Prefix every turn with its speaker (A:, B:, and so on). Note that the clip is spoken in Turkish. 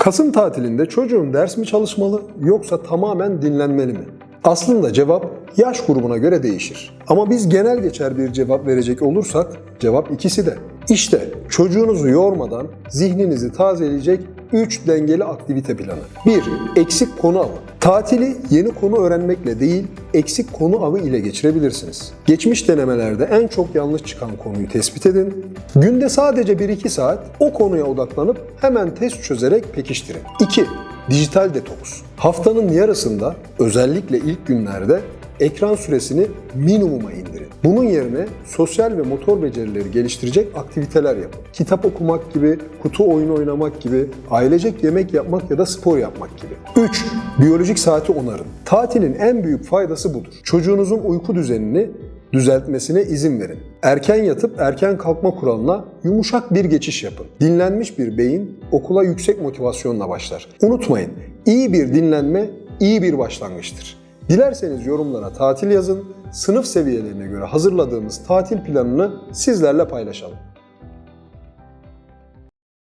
A: Kasım tatilinde çocuğun ders mi çalışmalı yoksa tamamen dinlenmeli mi? Aslında cevap yaş grubuna göre değişir. Ama biz genel geçer bir cevap verecek olursak cevap ikisi de. İşte çocuğunuzu yormadan zihninizi tazeleyecek 3 dengeli aktivite planı. 1. Eksik konu avı. Tatili yeni konu öğrenmekle değil, eksik konu avı ile geçirebilirsiniz. Geçmiş denemelerde en çok yanlış çıkan konuyu tespit edin. Günde sadece 1-2 saat o konuya odaklanıp hemen test çözerek pekiştirin. 2. Dijital detoks. Haftanın yarısında özellikle ilk günlerde ekran süresini minimuma indirin. Bunun yerine sosyal ve motor becerileri geliştirecek aktiviteler yapın. Kitap okumak gibi, kutu oyunu oynamak gibi, ailecek yemek yapmak ya da spor yapmak gibi. 3. Biyolojik saati onarın. Tatilin en büyük faydası budur. Çocuğunuzun uyku düzenini düzeltmesine izin verin. Erken yatıp erken kalkma kuralına yumuşak bir geçiş yapın. Dinlenmiş bir beyin okula yüksek motivasyonla başlar. Unutmayın, iyi bir dinlenme iyi bir başlangıçtır. Dilerseniz yorumlara tatil yazın, sınıf seviyelerine göre hazırladığımız tatil planını sizlerle paylaşalım.